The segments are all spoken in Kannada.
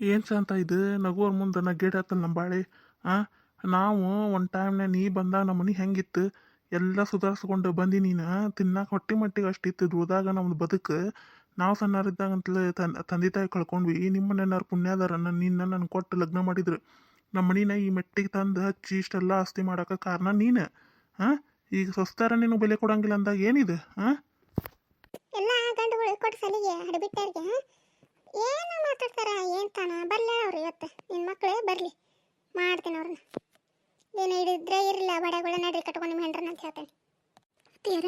ಏನು ಶಾಂತ ಇದು? ನಗುವರ ಮುಂದೆ ನಗ್ಗೇಟ್ ಆತಲ್ಲ ನಮ್ಮ ಬಾಳೆ. ಆ? ನಾವು ಒಂದು ಟೈಮ್ನಾಗ ನೀ ಬಂದಾಗ ನಮ್ಮ ಮನೆ ಹೆಂಗಿತ್ತು? ಎಲ್ಲ ಸುಧಾರಿಸ್ಕೊಂಡು ಬಂದು ನೀನು. ತಿನ್ನಕ್ಕೆ ಹೊಟ್ಟೆ ಮಟ್ಟಿಗೆ ಅಷ್ಟಿತ್ತು ದುಡ್ದಾಗ ನಮ್ದು ಬದುಕು. ನಾವು ಸಣ್ಣರಿದ್ದಾಗಂತಲೇ ತನ್, ತಂದೆ ತಾಯಿ ಕಳ್ಕೊಂಡ್ವಿ. ನಿಮ್ಮ ಮನೆಯವ್ರು ಪುಣ್ಯಾದಾರ ನನ್ನ ನಿನ್ನ ನನ್ನ ಕೊಟ್ಟು ಲಗ್ನ ಮಾಡಿದ್ರು. ನಮ್ಮ ಮನಿನ ಈ ಮೆಟ್ಟಿಗೆ ತಂದು ಹಚ್ಚಿ ಇಷ್ಟೆಲ್ಲ ಆಸ್ತಿ ಮಾಡೋಕೆ ಕಾರಣ ನೀನು. ಹಾಂ ಈಗ ಸ್ವಸ್ತಾರ ನೀನು ಬೆಲೆ ಕೊಡಂಗಿಲ್ಲ ಅಂದಾಗ ಏನಿದೆ? ಹಾಂ ಎಲ್ಲ ಗಂಡುಗಳು ಕೊಟ್ಟು ಸಲಿಗೆ ಹಡಬಿಟ್ಟಾರಿಗೆ ಮಾತಾಡ್ತಾರ ಏನು ತಾನ? ಬರಲ್ಲ ಅವ್ರು ಇವತ್ತು. ನಿನ್ನ ಮಕ್ಕಳೇ ಬರಲಿ. ಮಾಡ್ತೀನಿ ಅವ್ರನ್ನ. ಏನು ಹಿಡಿದ್ರೆ ಇರಲಿಲ್ಲ. ಬಡಗಳ ನಡ್ರಿ ಕಟ್ಕೊಂಡು ನಿಮ್ಮ ಹೆಂಡ್ರನ್ನ ಅಂತ ಹೇಳ್ತೇನೆ. ಅತ್ತಿಯಾರ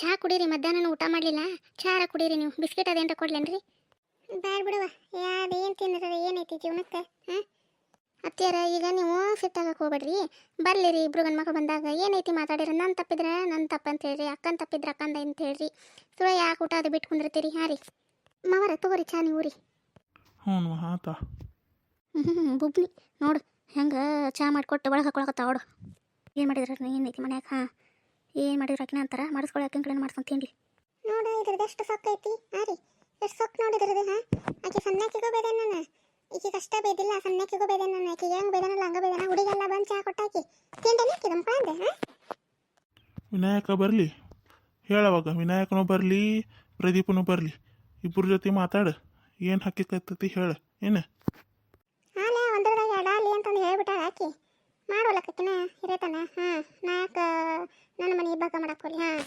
ಚಹಾ ಕುಡೀರಿ. ಮಧ್ಯಾಹ್ನ ಊಟ ಮಾಡಲಿಲ್ಲ. ಚಹಾರ ಕುಡೀರಿ ನೀವು. ಬಿಸ್ಕೆಟ್ ಅದೇನ್ರ ಕೊಡ್ಲೇನ್ರಿ? ಬ್ಯಾಡ ಬಿಡುವ. ಏನು ತಿನ್ನದ? ಏನೈತಿ ಜೀವನಕ್ಕೆ? ಹಾಂ? ಅತ್ತಿಯಾರ ಈಗ ನೀವು ಸಿಟ್ಟಾಗಕ್ಕೆ ಹೋಗ್ಬೇಡ್ರಿ. ಬರ್ಲಿರಿ. ಇಬ್ರು ಗಂಡು ಮಗ ಬಂದಾಗ ಏನೈತಿ ಮಾತಾಡಿರಿ ನನ್ನ ತಪ್ಪಿದ್ರೆ ನನ್ನ ತಪ್ಪ ಅಂತ ಹೇಳ್ರಿ. ಅಕ್ಕನ ತಪ್ಪಿದ್ರೆ ಅಕ್ಕಂದ ಅಂತ ಹೇಳ್ರಿ. ಸುಳ ಯಾಕೆ ಊಟ ಅದು ಬಿಟ್ಕೊಂಡಿರ್ತೀರಿ ಕುಂದಿರ್ತೀರಿ? ಹಾಂ ರೀ ಮಾವರ, ತಗೋರಿ ಚಾ ನೀವು ರೀ ಹ್ಞೂ ಆತ ಹ್ಞೂ ಬುಬ್ಲಿ ನೋಡು ಹೆಂಗೆ ಚಾ ಮಾಡಿಕೊಟ್ಟು ಒಳಗೆ ಹಾಕೊಳಕತ್ತ ಅವಡು ಏನು ಮಾಡಿದ್ರೆ ಏನು ಐತಿ ಮನ್ಯಾಗ ಹಾಂ ಏನು ಮಾಡಿದ್ರ ಅಕ್ಕಿನ ಅಂತಾರ ಮಾಡಿಸ್ಕೊಳ್ಳಿ ಅಕ್ಕಿನ ಕಡೆ ಮಾಡ್ಸ್ಕೊಂಡು ತಿನ್ಲಿ ನೋಡು ಇದ್ರದ್ದು ಎಷ್ಟು ಸೊಕ್ಕ ಐತಿ ಹಾಂ ರೀ ಎಷ್ಟು ಸೊಕ್ಕ ನೋಡಿದ್ರದ್ದು ಹಾಂ ಆಕೆ ಸಣ್ಣಕ್ಕಿಗೂ ಬೇದೆ ನಾನು ಈಕೆ ಕಷ್ಟ ಬೇದಿಲ್ಲ ಸಣ್ಣಕ್ಕಿಗೂ ಬೇದೆ ನಾನು ಆಕೆ ಹೆಂಗೆ ಬೇದನಲ್ಲ ಹಂಗೆ ಬೇದನ ಹುಡುಗೆಲ್ಲ ಬಂದು ಚಾ ಕೊಟ್ಟಾಕಿ ತಿಂಡಲಿ ಆಕೆ ನಮ್ಮ ಪಾಂದೆ ಹಾಂ ವಿನಾಯಕ ಬರಲಿ ಹೇಳವಾಗ ವಿನಾಯಕನೂ ಬರಲಿ ಪ್ರದೀಪನೂ ಬರಲಿ ಇಬ್ಬರ ಜೊತೆ ಮಾತಾಡು ಏನು ಹಕ್ಕಿಕತ್ತತಿ ಹೇಳ. ಏನು? ಹಾಲೆ ಒಂದ್ರದಾಗ ಅಲ್ಲಿ ಅಂತಂದು ಹೇಳ್ಬಿಟ್ಟಾಳ ಆಕಿ. ಮಾಡೋಲಕ್ಕಕಿನ ಹಿರೇತನ. ಹಾಂ ನಾಲ್ಕು ನನ್ನ ಮನೆ ಇಬ್ಬಾಕ ಮಾಡಕ್ಕೋಲಿ ಹಾಂ.